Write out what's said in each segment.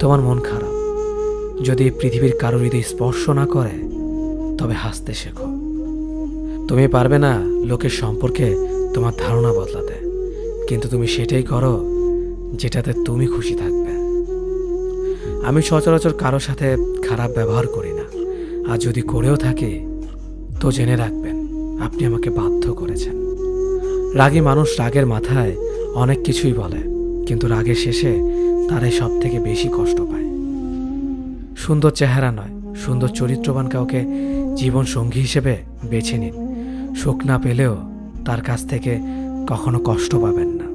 তোমার মন খারাপ। যদি পৃথিবীর কারোর হৃদয় স্পর্শ না করে, তবে হাসতে শেখো। তুমি পারবে না লোকের সম্পর্কে তোমার ধারণা বদলাতে, কিন্তু তুমি সেটাই করো যেটাতে তুমি খুশি থাকবে। আমি সচরাচর কারোর সাথে খারাপ ব্যবহার করি না, আর যদি করেও থাকে, তো জেনে রাখবেন, আপনি আমাকে বাধ্য করেছেন। রাগী মানুষ রাগের মাথায় অনেক কিছুই বলে, কিন্তু রাগের শেষে তারাই সব থেকে বেশি কষ্ট পায়। সুন্দর চেহারা নয়, সুন্দর চরিত্রবান কাউকে জীবন সঙ্গী হিসেবে বেছে নিন। সুখ না পেলেও তার কাছ থেকে কখনো কষ্ট পাবেন না।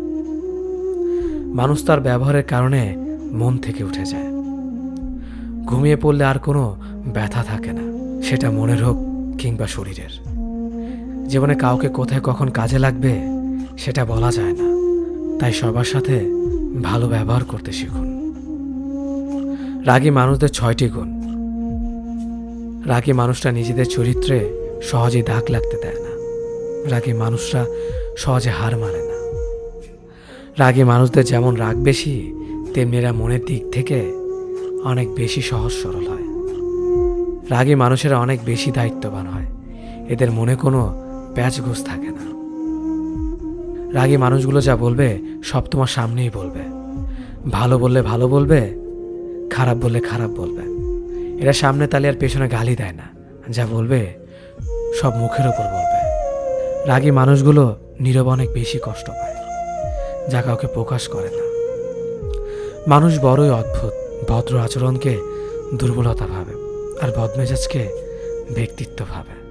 মানুষ তার ব্যবহারের কারণে মন থেকে উঠে যায়। ঘুমিয়ে পড়লে আর কোনো ব্যথা থাকে না, সেটা মনের হোক কিংবা শরীরের। জীবনে কাউকে কোথায় কখন কাজে লাগবে, সেটা বলা যায় না। তাই সবার সাথে ভালো ব্যবহার করতে শিখুন। রাগী মানুষদের ছয়টি গুণ। রাগী মানুষরা নিজেদের চরিত্রে সহজেই দাগ লাগতে দেয় না। রাগী মানুষরা সহজে হার মানে না। রাগী মানুষদের যেমন রাগ বেশি, তেমনি এরা মনের দিক থেকে অনেক বেশি সহজ সরল হয়। রাগী মানুষেরা অনেক বেশি দায়িত্ববান হয়। এদের মনে কোনো প্যাচ ঘুষ থাকে না। রাগী মানুষগুলো যা বলবে, সব তোমার সামনেই বলবে। ভালো বললে ভালো বলবে, খারাপ বললে খারাপ বলবে। এরা সামনে তালে আর পেছনে গালি দেয় না। যা বলবে, সব মুখের ওপর বলবে। রাগী মানুষগুলো নীরব অনেক বেশি কষ্ট পায়, যা কাউকে প্রকাশ করে না। মানুষ বড়ই অদ্ভুত, ভদ্র আচরণকে দুর্বলতা ভাবে আর বদমেজাজকে ব্যক্তিত্ব ভাবে।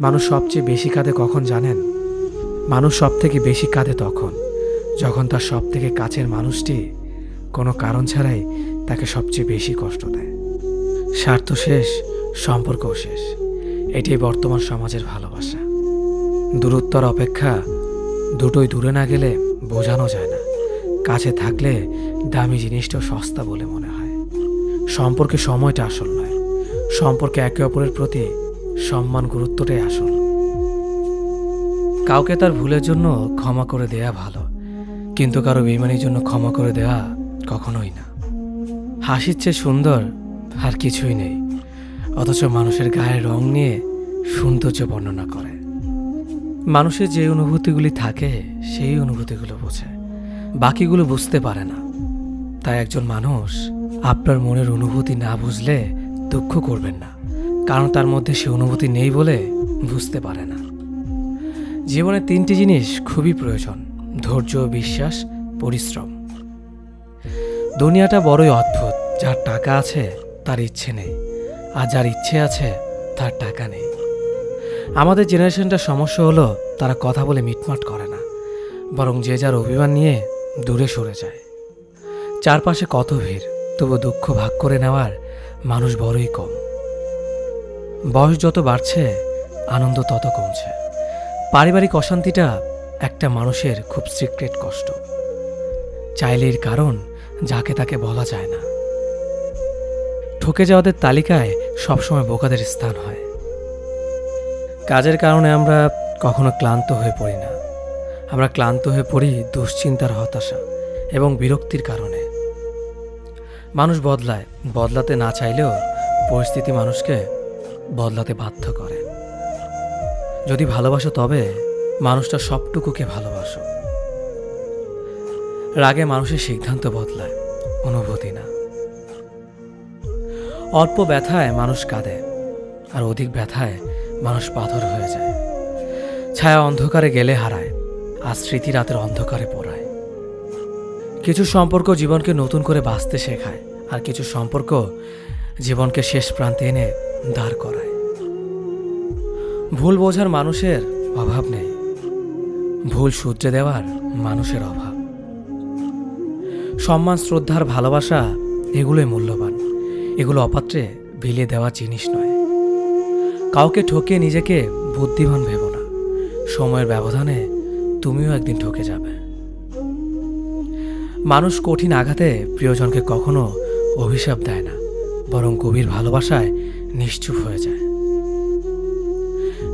মানুষ সবচেয়ে বেশি কাঁদে কখন জানেন? মানুষ সব থেকে বেশি কাঁদে তখন। যখন তার সব থেকে কাছের মানুষটি কোনো কারণ ছাড়াই তাকে সবচেয়ে বেশি কষ্ট দেয়। স্বার্থ শেষ, সম্পর্কও শেষ। এটাই বর্তমান সমাজের ভালোবাসা। দূরত্বর অপেক্ষা দুটোই দূরে না গেলে বোঝানো যায় না। কাছে থাকলে দামি জিনিসটাও সস্তা বলে মনে হয়। সম্পর্কে সময়টা আসল নয়। সম্পর্কে একে অপরের প্রতি সম্মান গুরুত্বটাই আসল। কাউকে তার ভুলের জন্য ক্ষমা করে দেয়া ভালো, কিন্তু কারও বেমানির জন্য ক্ষমা করে দেওয়া কখনোই না। হাসির চেয়ে সুন্দর আর কিছুই নেই, অথচ মানুষের গায়ের রং নিয়ে সৌন্দর্য বর্ণনা করে। মানুষের যে অনুভূতিগুলি থাকে, সেই অনুভূতিগুলো বোঝে, বাকিগুলো বুঝতে পারে না। তাই একজন মানুষ আপনার মনের অনুভূতি না বুঝলে দুঃখ করবেন না, কারণ তার মধ্যে সে অনুভূতি নেই বলে বুঝতে পারে না। জীবনে তিনটি জিনিস খুবই প্রয়োজন, ধৈর্য, বিশ্বাস, পরিশ্রম। দুনিয়াটা বড়ই অদ্ভুত, যার টাকা আছে, তার ইচ্ছে নেই, আর যার ইচ্ছে আছে, তার টাকা নেই। আমাদের জেনারেশনটার সমস্যা হলো, তারা কথা বলে মিটমাট করে না, বরং যে যার অভিমান নিয়ে দূরে সরে যায়। চারপাশে কত ভিড়, তবু দুঃখ ভাগ করে নেওয়ার মানুষ বড়ই কম। বয়স যত বাড়ছে, আনন্দ তত কমছে। পারিবারিক অশান্তিটা একটা মানুষের খুব সিক্রেট কষ্ট। চাইলের কারণ যাকে তাকে বলা যায় না। ঠকে যাওয়াদের তালিকায় সবসময় বোকাদের স্থান হয়। কাজের কারণে আমরা কখনো ক্লান্ত হয়ে পড়ি না। আমরা ক্লান্ত হয়ে পড়ি দুশ্চিন্তার হতাশা এবং বিরক্তির কারণে। মানুষ বদলায়। বদলাতে না চাইলেও পরিস্থিতি মানুষকে বদলাতে বাধ্য করে। যদি ভালোবাসো তবে মানুষটা সবটুকুকে ভালোবাসো। রাগে মানুষের সিদ্ধান্ত বদলায়, অনুভূতি না। অল্প ব্যথায় মানুষ কাঁদে, আর অধিক ব্যথায় মানুষ পাথর হয়ে যায়। ছায়া অন্ধকারে গেলে হারায়, আর স্মৃতি রাতের অন্ধকারে পড়ায়। কিছু সম্পর্ক জীবনকে নতুন করে বাঁচতে শেখায়, আর কিছু সম্পর্ক জীবনকে শেষ প্রান্তে এনে দাঁড় করায়। ভুল বোঝার মানুষের অভাব নেই। ভুল সূত্রে দেওয়ার মানুষের অভাব। সম্মান, শ্রদ্ধার ভালোবাসা এগুলোই মূল্যবান। এগুলো অপাত্রে বিলিয়ে দেওয়া জিনিস নয়। কাউকে ঠকিয়ে নিজেকে বুদ্ধিমান ভেব না। সময়ের ব্যবধানে তুমিও একদিন ঠকে যাবে। মানুষ কঠিন আঘাতে প্রিয়জনকে কখনো অভিশাপ দেয় না, বরং গভীর ভালোবাসায় নিশ্চুপ হয়ে যায়।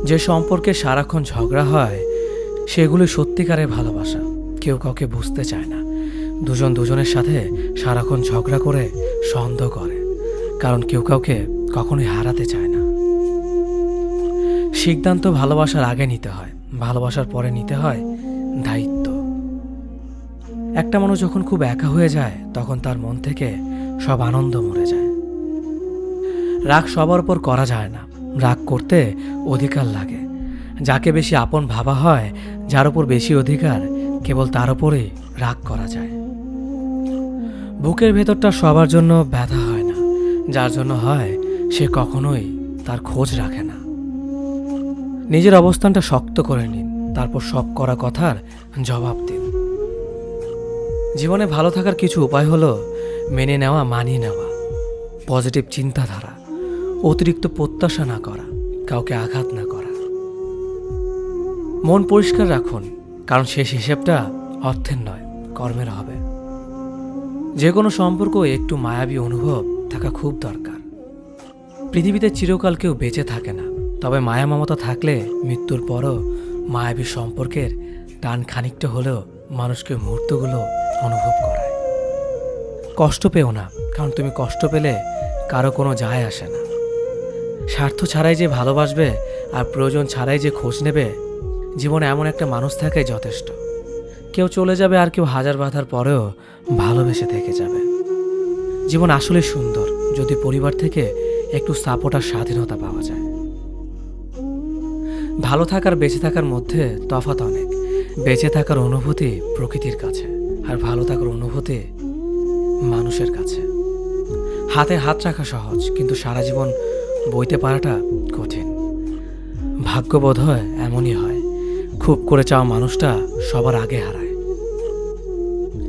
যে সম্পর্কে সারাক্ষণ ঝগড়া হয়, সেগুলি সত্যিকারের ভালোবাসা। কেউ কাউকে বুঝতে চায় না। দুজন দুজনের সাথে সারাক্ষণ ঝগড়া করে সন্দেহ করে। কারণ কেউ কাউকে কখনোই হারাতে চায় না। সিদ্ধান্ত ভালোবাসার আগে নিতে হয়। ভালোবাসার পরে নিতে হয় দায়িত্ব। একটা মানুষ যখন খুব একা হয়ে যায়, তখন তার মন থেকে সব আনন্দ মরে যায়। রাগ সবার উপর করা যায় না। রাগ করতে অধিকার লাগে। যাকে বেশি আপন ভাবা হয়, যার উপর বেশি অধিকার, কেবল তার উপরেই রাগ করা যায়। বুকের ভেতরটা সবার জন্য ব্যথা হয় না, যার জন্য হয়, সে কখনোই তার খোঁজ রাখে না। নিজের অবস্থানটা শক্ত করে নিন, তারপর সব করা কথার জবাব দিন। জীবনে ভালো থাকার কিছু উপায় হলো, মেনে নেওয়া, মানিয়ে নেওয়া। পজিটিভ চিন্তাধারা। অতিরিক্ত প্রত্যাশা না করা, কাউকে আঘাত না করা। মন পরিষ্কার রাখুন, কারণ শেষ হিসেবটা অর্থের নয়, কর্মের হবে। যে কোনো সম্পর্ক একটু মায়াবী অনুভব থাকা খুব দরকার। পৃথিবীতে চিরকাল কেউ বেঁচে থাকে না, তবে মায়া মমতা থাকলে মৃত্যুর পরও মায়াবী সম্পর্কের টান খানিকটা হলেও মানুষকে মুহূর্তগুলো অনুভব করায়। কষ্ট পেও না, কারণ তুমি কষ্ট পেলে কারও কোনো যায় আসে না। স্বার্থ ছাড়াই যে ভালোবাসবে আর প্রয়োজন ছাড়াই যে খোঁজ নেবে, জীবনে এমন একটা মানুষ থাকাই যথেষ্ট। কেউ চলে যাবে আর কেউ হাজার বাধার পরেও ভালোবেসে থেকে যাবে। জীবন আসলে সুন্দর যদি পরিবার থেকে একটু সাপোর্ট আর স্বাধীনতা পাওয়া যায়। ভালো থাকার, বেঁচে থাকার মধ্যে তফাৎ অনেক। বেঁচে থাকার অনুভূতি প্রকৃতির কাছে আর ভালো থাকার অনুভূতি মানুষের কাছে। হাতে হাত রাখা সহজ, কিন্তু সারা জীবন বইতে পারাটা কঠিন। ভাগ্য বোধ হয় এমনই হয়, খুব করে চাওয়া মানুষটা সবার আগে হারায়।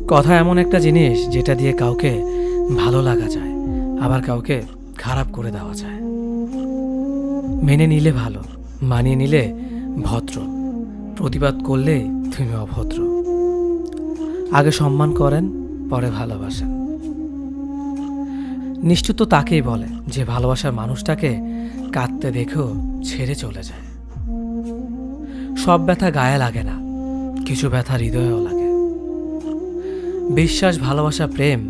কথা এমন একটা জিনিস যেটা দিয়ে কাউকে ভালো লাগা যায়, আবার কাউকে খারাপ করে দেওয়া যায়। মেনে নিলে ভালো, মানিয়ে নিলে ভদ্র, প্রতিবাদ করলে তুমি অভদ্র। আগে সম্মান করেন, পরে ভালোবাসেন। নিশ্চিত তাকেই বলে যে ভালোবাসার মানুষটাকে কাঁদতে দেখেও ছেড়ে চলে যায়। সব ব্যথা গায়ে লাগে না, কিছু ব্যথা হৃদয়েও লাগে। বিশ্বাস, ভালোবাসা, প্রেম,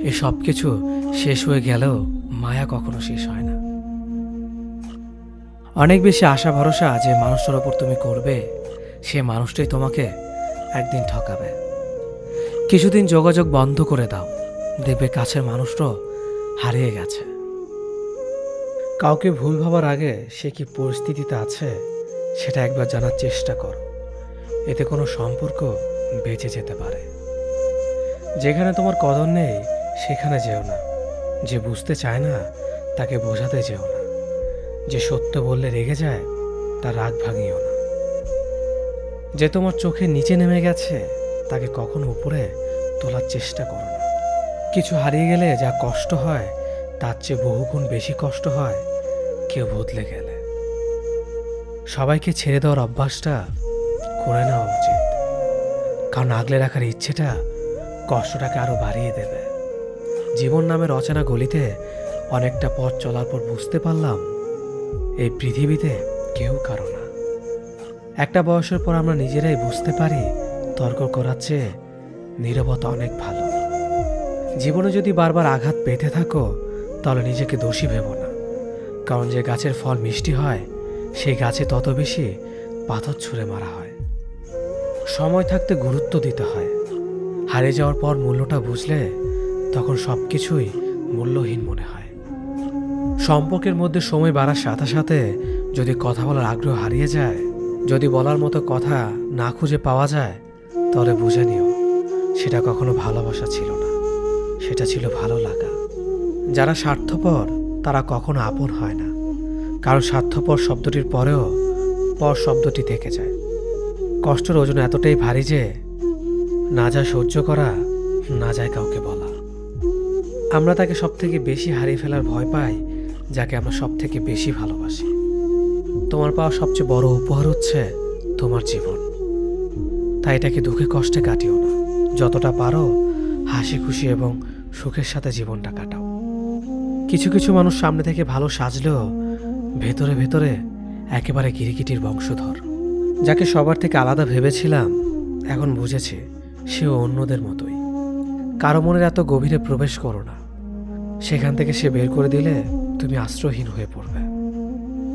এ সব কিছু শেষ হয়ে গেলেও মায়া কখনো শেষ হয় না। অনেক বেশি আশা, ভরসা যে মানুষটার ওপর তুমি করবে, সে মানুষটাই তোমাকে একদিন ঠকাবে। কিছুদিন যোগাযোগ বন্ধ করে দাও, দেখবে কাছের মানুষটাও হারিয়ে গেছে। কাউকে ভুল ভাবার আগে সে কি পরিস্থিতিতে আছে, সেটা একবার জানার চেষ্টা করো। এতে কোনো সম্পর্ক বেঁচে যেতে পারে। যেখানে তোমার কদর নেই, সেখানে যেও না। যে বুঝতে চায় না, তাকে বোঝাতে যেও না। যে সত্য বললে রেগে যায়, তার রাগ ভাঙিও না। যে তোমার চোখে নিচে নেমে গেছে, তাকে কখনো উপরে তোলার চেষ্টা করো। কিছু হারিয়ে গেলে যা কষ্ট হয়, তার চেয়ে বহুগুণ বেশি কষ্ট হয়, কেউ বদলে গেলে। সবাইকে ছেড়ে দেওয়ার অভ্যাসটা করে নেওয়া উচিত। কারণ আগলে রাখার ইচ্ছেটা কষ্টটাকে আরও বাড়িয়ে দেবে। জীবন নামের অচেনা গলিতে অনেকটা পথ চলার পর বুঝতে পারলাম, এই পৃথিবীতে কেউ কারও না। একটা বয়সের পর আমরা নিজেরাই বুঝতে পারি, তর্ক করার চেয়ে নীরবতা অনেক ভালো। জীবনে যদি বারবার আঘাত পেতে থাকো, তাহলে নিজেকে দোষী ভেবো না। কারণ যে গাছের ফল মিষ্টি হয়, সেই গাছে তত বেশি পাথর ছুঁড়ে মারা হয়। সময় থাকতে গুরুত্ব দিতে হয়। হারিয়ে যাওয়ার পর মূল্যটা বুঝলে, তখন সব কিছুই মূল্যহীন মনে হয়। সম্পর্কের মধ্যে সময় বাড়ার সাথে সাথে যদি কথা বলার আগ্রহ হারিয়ে যায়, যদি বলার মতো কথা না খুঁজে পাওয়া যায়, তাহলে বুঝে নিও, সেটা কখনো ভালোবাসা ছিল সেটা ছিল ভালো লাগা। যারা স্বার্থপর, তারা কখনো আপন হয় না। কারণ স্বার্থপর শব্দটির পরেও পর শব্দটি থেকে যায়। কষ্টের ওজন এতটাই ভারী যে না যায় সহ্য করা, না যায় কাউকে বলা। আমরা তাকে সব থেকে বেশি হারিয়ে ফেলার ভয় পাই, যাকে আমরা সব থেকে বেশি ভালোবাসি। তোমার পাওয়া সবচেয়ে বড় উপহার হচ্ছে তোমার জীবন। তাই এটাকে দুঃখে কষ্টে কাটিও না। যতটা পারো হাসি খুশি এবং সুখের সাথে জীবনটা কাটাও। কিছু কিছু মানুষ সামনে থেকে ভালো সাজলেও ভেতরে ভেতরে একেবারে কিরিকিটির বংশধর। যাকে সবার থেকে আলাদা ভেবেছিলাম, এখন বুঝেছে সেও অন্যদের মতোই। কারও মনের এত গভীরে প্রবেশ করো না। সেখান থেকে সে বের করে দিলে তুমি আশ্রয়হীন হয়ে পড়বে।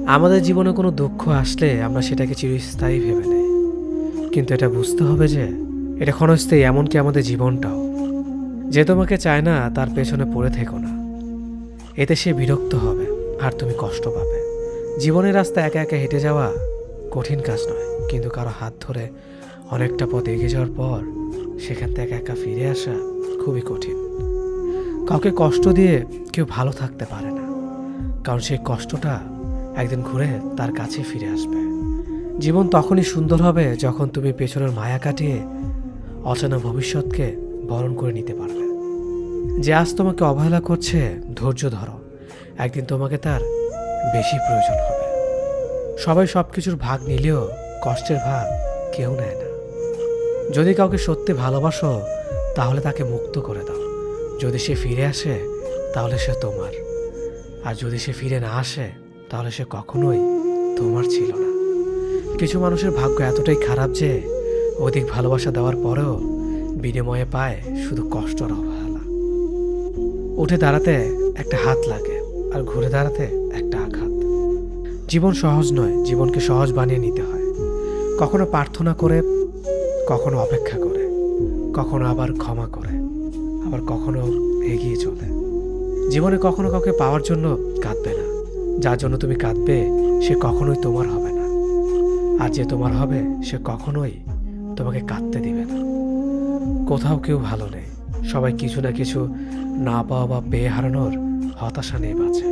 আমাদের জীবনে কোনো দুঃখ আসলে আমরা সেটাকে চিরস্থায়ী ভেবে নেই। কিন্তু এটা বুঝতে হবে যে, এটা ক্ষণস্থায়ী এমনকি আমাদের জীবনটাও। যে তোমাকে চায় না, তার পেছনে পড়ে থেকো না। এতে সে বিরক্ত হবে, আর তুমি কষ্ট পাবে। জীবনের রাস্তা একা একা হেঁটে যাওয়া কঠিন কাজ নয়, কিন্তু কারও হাত ধরে অনেকটা পথ এগিয়ে যাওয়ার পর সেখান থেকে একা ফিরে আসা খুবই কঠিন। কাউকে কষ্ট দিয়ে কেউ ভালো থাকতে পারে না, কারণ সেই কষ্টটা একদিন ঘুরে তার কাছে ফিরে আসবে। জীবন তখনই সুন্দর হবে যখন তুমি পেছনের মায়া কাটিয়ে অচেনা ভবিষ্যৎকে বরণ করে নিতে পারবে। যে আজ তোমাকে অবহেলা করছে, ধৈর্য ধরো। একদিন তোমাকে তার বেশি প্রয়োজন হবে। সবাই সব কিছুর ভাগ নিলেও কষ্টের ভাগ কেউ নেয় না। যদি কাউকে সত্যি ভালোবাসো, তাহলে তাকে মুক্ত করে দাও। যদি সে ফিরে আসে, তাহলে সে তোমার। আর যদি সে ফিরে না আসে, তাহলে সে কখনোই তোমার ছিল না। কিছু মানুষের ভাগ্য এতটাই খারাপ যে, অধিক ভালোবাসা দেওয়ার পরেও বিনিময়ে পায় শুধু কষ্টর অবহেলা। উঠে দাঁড়াতে একটা হাত লাগে আর ঘুরে দাঁড়াতে একটা আঘাত। জীবন সহজ নয়, জীবনকে সহজ বানিয়ে নিতে হয়। কখনো প্রার্থনা করে, কখনো অপেক্ষা করে। কখনো আবার ক্ষমা করে, আবার কখনো এগিয়ে চলে। জীবনে কখনো কাউকে পাওয়ার জন্য কাঁদবে না। যার জন্য তুমি কাঁদবে, সে কখনোই তোমার হবে না। আর যে তোমার হবে, সে কখনোই তোমাকে কাঁদতে দিবে না। কোথাও কেউ ভালো নেই। সবাই কিছু না কিছু না পাওয়া বা পেয়ে হারানোর হতাশা নিয়ে বাঁচে।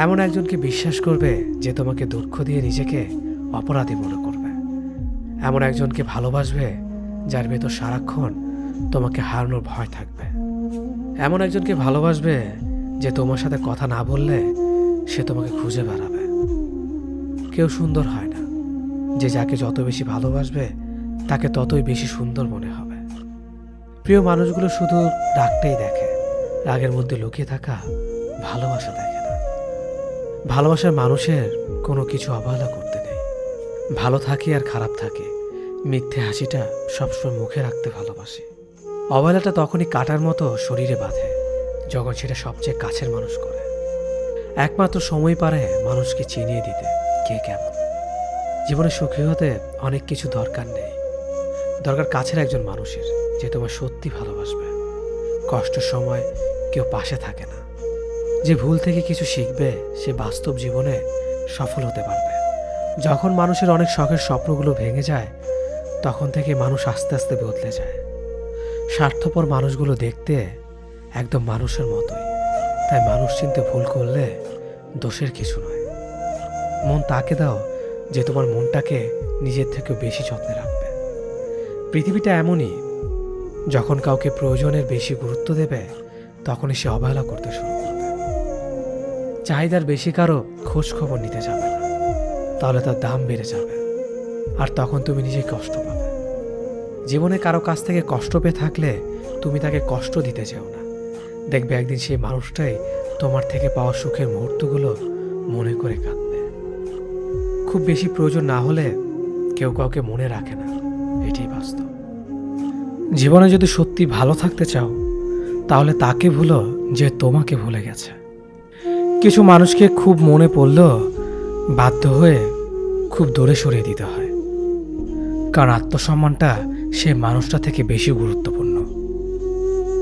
এমন একজনকে বিশ্বাস করবে যে তোমাকে দুঃখ দিয়ে নিজেকে অপরাধী মনে করবে। এমন একজনকে ভালোবাসবে যার ভেতর সারাক্ষণ তোমাকে হারানোর ভয় থাকবে। এমন একজনকে ভালোবাসবে যে তোমার সাথে কথা না বললে সে তোমাকে খুঁজে বেড়াবে। কেউ সুন্দর হয় না। যে যাকে যত বেশি ভালোবাসবে, তাকে ততই বেশি সুন্দর মনে হবে। প্রিয় মানুষগুলো শুধু রাগটাই দেখে। রাগের মধ্যে লুকিয়ে থাকা ভালোবাসা দেখে না। ভালোবাসার মানুষের কোনো কিছু অবহেলা করতে নেই। ভালো থাকে আর খারাপ থাকে। মিথ্যে হাসিটা সবসময় মুখে রাখতে ভালোবাসি। অবহেলাটা তখনই কাটার মতো শরীরে বাঁধে, যখন সেটা সবচেয়ে কাছের মানুষ করে। একমাত্র সময় পারে মানুষকে চিনিয়ে দিতে, কে কেমন। জীবনে সুখী হতে অনেক কিছু দরকার নেই। দরকার কাছের একজন মানুষের, যে তোমার সত্যি ভালোবাসবে। কষ্টের সময় কেউ পাশে থাকে না। যে ভুল থেকে কিছু শিখবে, সে বাস্তব জীবনে সফল হতে পারবে। যখন মানুষের অনেক শখের স্বপ্নগুলো ভেঙে যায়, তখন থেকে মানুষ আস্তে আস্তে বদলে যায়। স্বার্থপর মানুষগুলো দেখতে একদম মানুষের মতোই। তাই মানুষ চিনতে ভুল করলে দোষের কিছু নয়। মন তাকে দাও, যে তোমার মনটাকে নিজের থেকে বেশি যত্নে রাখবে। পৃথিবীটা এমনই, যখন কাউকে প্রয়োজনের বেশি গুরুত্ব দেবে, তখনই সে অবহেলা করতে শুরু করবে। চাহিদার বেশি কারও খোঁজ খবর নিতে যাবে না। তাহলে তার দাম বেড়ে যাবে, আর তখন তুমি নিজেই কষ্ট পাবে। জীবনে কারও কাছ থেকে কষ্ট পেয়ে থাকলে তুমি তাকে কষ্ট দিতে চাও না। দেখবে একদিন সেই মানুষটাই তোমার থেকে পাওয়া সুখের মুহূর্তগুলো মনে করে কাঁদবে। খুব বেশি প্রয়োজন না হলে কেউ কাউকে মনে রাখে না। এটাই বাস্তব। জীবনে যদি সত্যি ভালো থাকতে চাও, তাহলে তাকে ভুলো যে তোমাকে ভুলে গেছে। কিছু মানুষকে খুব মনে পড়লেও বাধ্য হয়ে খুব দূরে সরিয়ে দিতে হয়। কারণ আত্মসম্মানটা সে মানুষটা থেকে বেশি গুরুত্বপূর্ণ।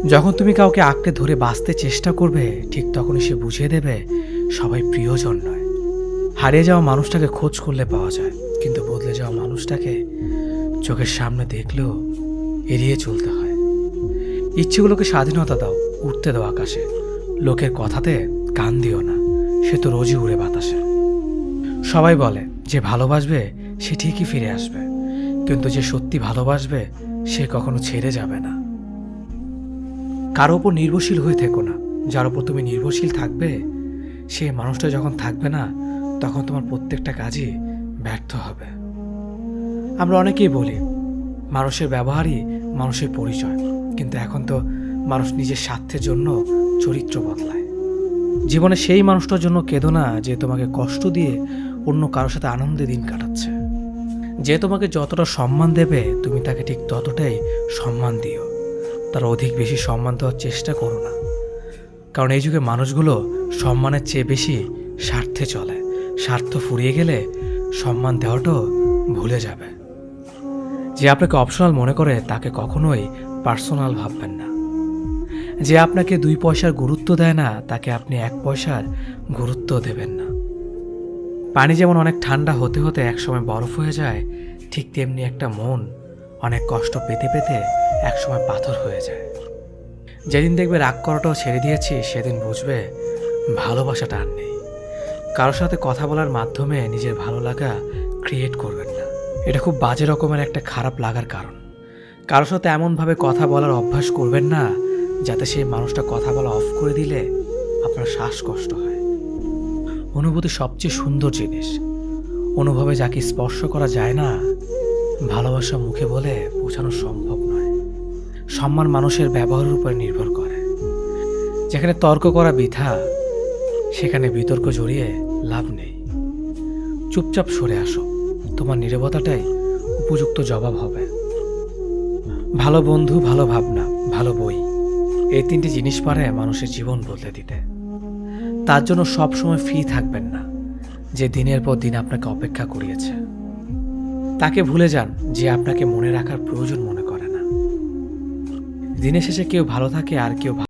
যখন তুমি কাউকে আঁকড়ে ধরে বাঁচতে চেষ্টা করবে, ঠিক তখনই সে বুঝিয়ে দেবে সবাই প্রিয়জন নয়। হারিয়ে যাওয়া মানুষটাকে খোঁজ করলে পাওয়া যায়, কিন্তু বদলে যাওয়া মানুষটাকে চোখের সামনে দেখলেও এড়িয়ে চলতে হয়। ইচ্ছেগুলোকে স্বাধীনতা দাও, উঠতে দাও আকাশে। লোকের কথাতে কান দিও না, সে তো রোজই উড়ে বাতাসে। সবাই বলে, যে ভালোবাসবে, সে ঠিকই ফিরে আসবে। কিন্তু যে সত্যি ভালোবাসবে, সে কখনো ছেড়ে যাবে না। কারও ওপর নির্ভরশীল হয়ে থেকো না। যার ওপর তুমি নির্ভরশীল থাকবে, সে মানুষটা যখন থাকবে না, তখন তোমার প্রত্যেকটা কাজই ব্যর্থ হবে। আমরা অনেকেই বলি, মানুষের ব্যবহারই মানুষের পরিচয়। কিন্তু এখন তো মানুষ নিজের স্বার্থের জন্য চরিত্র বদলায়। জীবনে সেই মানুষটার জন্য কেঁদো না যে তোমাকে কষ্ট দিয়ে অন্য কারোর সাথে আনন্দে দিন কাটাচ্ছে। যে তোমাকে যতটা সম্মান দেবে, তুমি তাকে ঠিক ততটাই সম্মান দিও। তার অধিক বেশি সম্মান দেওয়ার চেষ্টা করো না। কারণ এই যুগে মানুষগুলো সম্মানের চেয়ে বেশি স্বার্থে চলে। স্বার্থ ফুরিয়ে গেলে সম্মান দেওয়াটাও ভুলে যাবে। যে আপনাকে অপশনাল মনে করে তাকে কখনোই পার্সোনাল ভাববেন না। যে আপনাকে দুই পয়সার গুরুত্ব দেয় না, তাকে আপনি এক পয়সার গুরুত্ব দেবেন না। পানি যেমন অনেক ঠান্ডা হতে হতে একসময় বরফ হয়ে যায়, ঠিক তেমনি একটা মন অনেক কষ্ট পেতে পেতে একসময় পাথর হয়ে যায়। যেদিন দেখবে রাগ করাটাও ছেড়ে দিয়েছি, সেদিন বুঝবে ভালোবাসাটা আর নেই। কারোর সাথে কথা বলার মাধ্যমে নিজের ভালো লাগা ক্রিয়েট করবেন এটা খুব বাজে রকমের একটা খারাপ লাগার কারণ। কারোর সাথে এমনভাবে কথা বলার অভ্যাস করবেন না, যাতে সেই মানুষটা কথা বলা অফ করে দিলে আপনার শ্বাসকষ্ট হয়। অনুভূতি সবচেয়ে সুন্দর জিনিস। অনুভবে যাকে স্পর্শ করা যায় না, ভালোবাসা মুখে বলে বোঝানো সম্ভব নয়। সম্মান মানুষের ব্যবহারের উপর নির্ভর করে। যেখানে তর্ক করা বৃথা, সেখানে বিতর্ক জড়িয়ে লাভ নেই। চুপচাপ সরে আসো তোমার নীরবতাটাই উপযুক্ত জবাব হবে। ভালো বন্ধু, ভালো ভাবনা, ভালো বই, এই তিনটি জিনিস পারে মানুষের জীবন বদলে দিতে। তার জন্য সবসময় ফ্রি থাকবেন না, যে দিনের পর দিন আপনাকে অপেক্ষা করিয়েছে। তাকে ভুলে যান যে আপনাকে মনে রাখার প্রয়োজন মনে করে না। দিনের শেষে কেউ ভালো থাকে আর কেউ